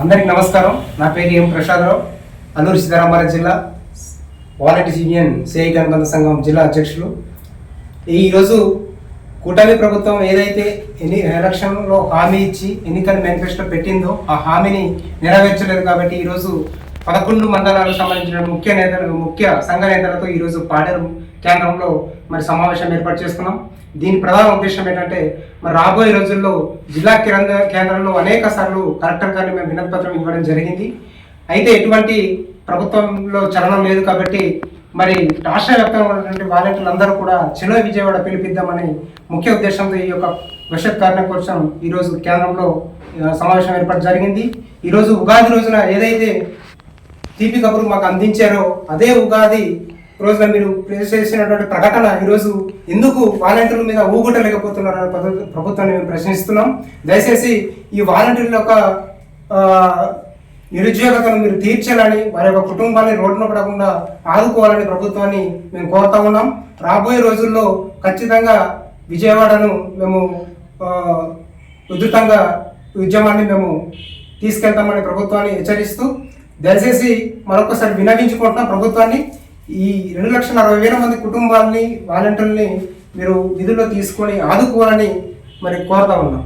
అందరికి నమస్కారం. నా పేరు ఎం ప్రసాదరావు. అల్లూరు సీతారామారావు జిల్లా వాలంటీర్స్ యూనియన్ సిఐ అనుబంధ సంఘం జిల్లా అధ్యక్షులు. ఈరోజు కూటమి ప్రభుత్వం ఏదైతే ఎన్ని ఎలక్షన్లో హామీ ఇచ్చి ఎన్నికల మేనిఫెస్టో పెట్టిందో ఆ హామీని నెరవేర్చలేదు కాబట్టి ఈరోజు పదకొండు మండలాలకు సంబంధించిన ముఖ్య నేతలు ముఖ్య సంఘ నేతలతో ఈరోజు పాడేరు కేంద్రంలో మరి సమావేశం ఏర్పాటు చేసుకున్నాం. దీని ప్రధాన ఉద్దేశం ఏంటంటే మరి రాబోయే రోజుల్లో జిల్లా కేంద్ర కేంద్రంలో అనేక సార్లు కలెక్టర్ గారిని మేము వినతిపత్రం ఇవ్వడం జరిగింది. అయితే ఎటువంటి ప్రభుత్వంలో చలనం లేదు కాబట్టి మరి రాష్ట్ర వ్యాప్తంగా ఉన్నటువంటి వాలంటీర్లు అందరూ కూడా చెలో విజయవాడ పిలిపిద్దామని ముఖ్య ఉద్దేశంతో ఈ యొక్క భవిష్యత్ కార్యం కోసం ఈరోజు కేంద్రంలో సమావేశం ఏర్పాటు జరిగింది. ఈరోజు ఉగాది రోజున ఏదైతే తీపి కబురు మాకు అందించారో అదే ఉగాది రోజున మీరు ప్లేస్ చేసినటువంటి ప్రకటన ఈరోజు ఎందుకు వాలంటీర్ల మీద ఊగుటలేకపోతున్నారని ప్రభుత్వాన్ని మేము ప్రశ్నిస్తున్నాం. దయచేసి ఈ వాలంటీర్ల యొక్క నిరుద్యోగతను మీరు తీర్చాలని వారి యొక్క కుటుంబాన్ని రోడ్డున పడకుండా ఆదుకోవాలని ప్రభుత్వాన్ని మేము కోరుతా ఉన్నాం. రాబోయే రోజుల్లో ఖచ్చితంగా విజయవాడను మేము ఉధృతంగా ఉద్యమాన్ని మేము తీసుకెళ్తామని ప్రభుత్వాన్ని హెచ్చరిస్తూ దయచేసి మరొకసారి వినవించుకుంటున్నాం ప్రభుత్వాన్ని. ఈ రెండు లక్షల అరవై వేల మంది కుటుంబాలని వాలంటీర్ని మీరు విధుల్లో తీసుకొని ఆదుకోవాలని మరి కోరుతా ఉన్నాం.